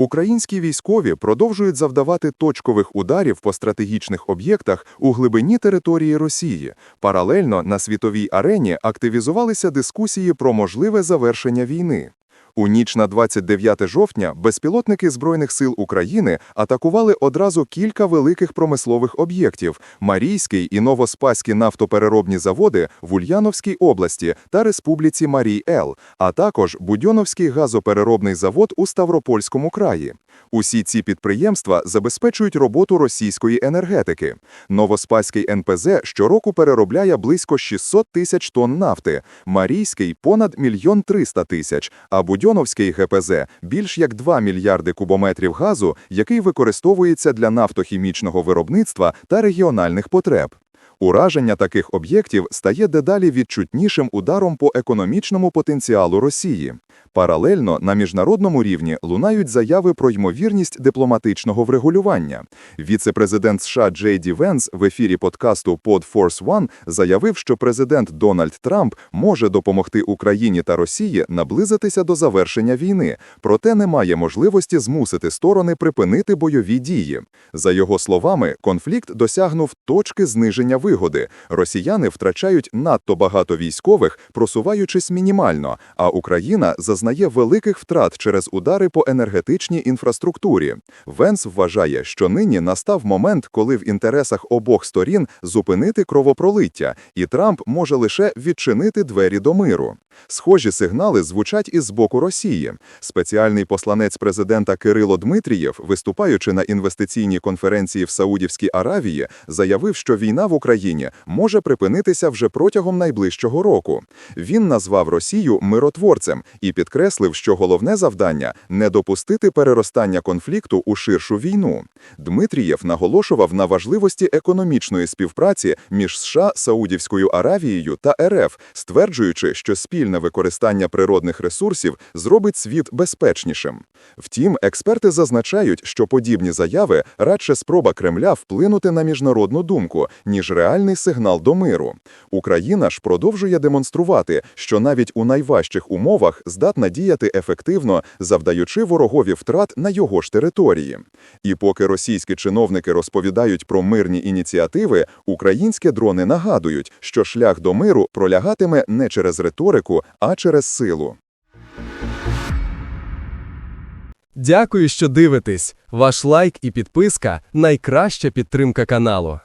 Українські військові продовжують завдавати точкових ударів по стратегічних об'єктах у глибині території Росії. Паралельно на світовій арені активізувалися дискусії про можливе завершення війни. У ніч на 29 жовтня безпілотники Збройних сил України атакували одразу кілька великих промислових об'єктів – Марійський і Новоспаські нафтопереробні заводи в Ульяновській області та Республіці Марій-Ел, а також Будьоновський газопереробний завод у Ставропольському краї. Усі ці підприємства забезпечують роботу російської енергетики. Новоспаський НПЗ щороку переробляє близько 600 тисяч тонн нафти, Марійський – понад мільйон 300 тисяч, а Будьоновський ГПЗ – більш як 2 мільярди кубометрів газу, який використовується для нафтохімічного виробництва та регіональних потреб. Ураження таких об'єктів стає дедалі відчутнішим ударом по економічному потенціалу Росії. Паралельно на міжнародному рівні лунають заяви про ймовірність дипломатичного врегулювання. Віце-президент США Джей Ді Венс в ефірі подкасту Pod Force One заявив, що президент Дональд Трамп може допомогти Україні та Росії наблизитися до завершення війни, проте немає можливості змусити сторони припинити бойові дії. За його словами, конфлікт досягнув точки зниження вигоди. Росіяни втрачають надто багато військових, просуваючись мінімально, а Україна зазнає великих втрат через удари по енергетичній інфраструктурі. Венс вважає, що нині настав момент, коли в інтересах обох сторін зупинити кровопролиття, і Трамп може лише відчинити двері до миру. Схожі сигнали звучать і з боку Росії. Спеціальний посланець президента Кирило Дмитрієв, виступаючи на інвестиційній конференції в Саудівській Аравії, заявив, що війна в Україні може припинитися вже протягом найближчого року. Він назвав Росію миротворцем і підкреслив, що головне завдання не допустити переростання конфлікту у ширшу війну. Дмитрієв наголошував на важливості економічної співпраці між США, Саудівською Аравією та РФ, стверджуючи, що спільне використання природних ресурсів зробить світ безпечнішим. Втім, експерти зазначають, що подібні заяви радше спроба Кремля вплинути на міжнародну думку, ніж реальний сигнал до миру. Україна ж продовжує демонструвати, що навіть у найважчих умовах здатна діяти ефективно, завдаючи ворогові втрат на його ж території. І поки російські чиновники розповідають про мирні ініціативи, українські дрони нагадують, що шлях до миру пролягатиме не через риторику, а через силу. Дякую, що дивитесь. Ваш лайк і підписка найкраща підтримка каналу.